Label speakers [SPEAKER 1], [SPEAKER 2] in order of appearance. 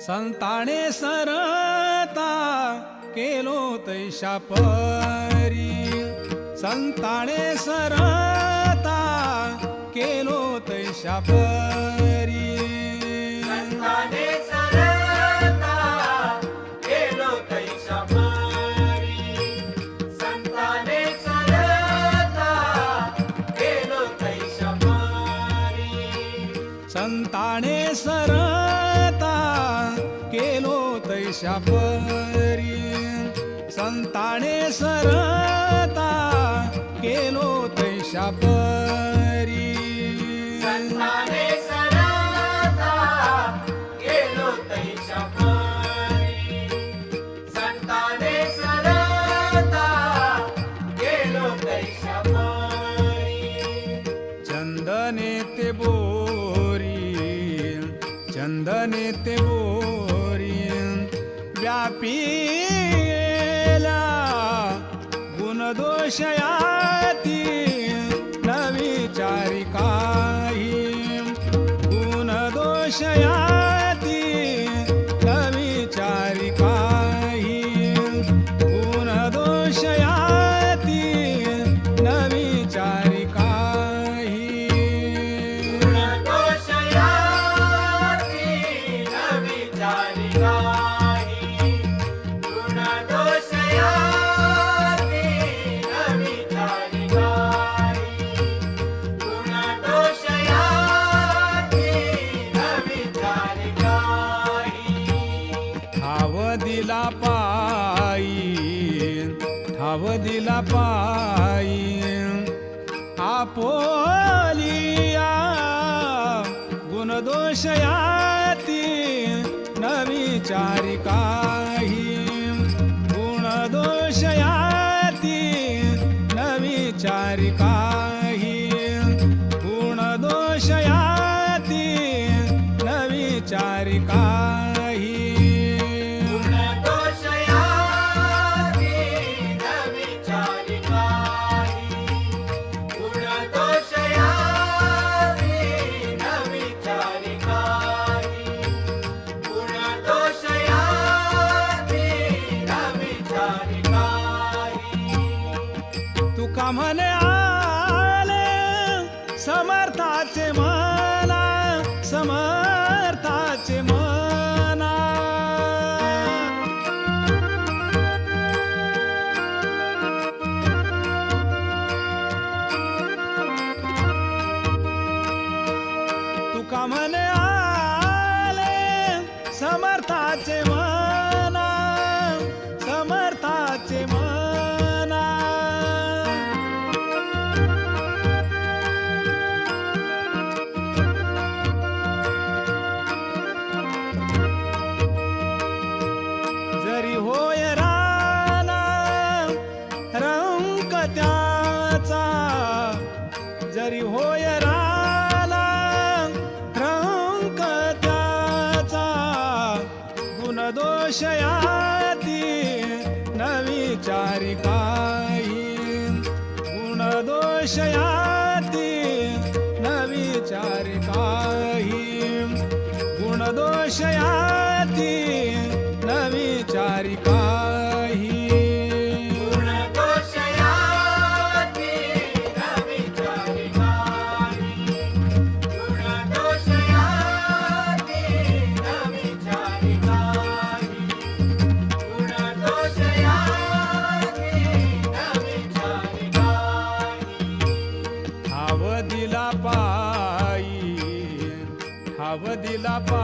[SPEAKER 1] संताने सरता केलो तैशा परी. संताने सरता केलो तैशा परी.
[SPEAKER 2] संताने सरता गेलो तैशा परी. संताने सरता गेलो तैशा परी.
[SPEAKER 1] संताने सरता केलो तैशा परी संताने सरता केलो परी
[SPEAKER 2] संताने सरता गेलो तैशा परी संताने सरता
[SPEAKER 1] चंदने ते बोरी चंदने ते बोरी. व्यापीला गुणदोषया पायी आपोलिया गुणदोषयाती न विचारी काही गुणदोषयाती न विचारी काही गुणदोषयाती न तुका आले समर्थाचे मना समर्थाचे मना. तुका म्हणे आले समर्थाचे त्याचा जरी होय राना रंक त्याचा गुणदोषयाती न विचारी काही. दिला पायी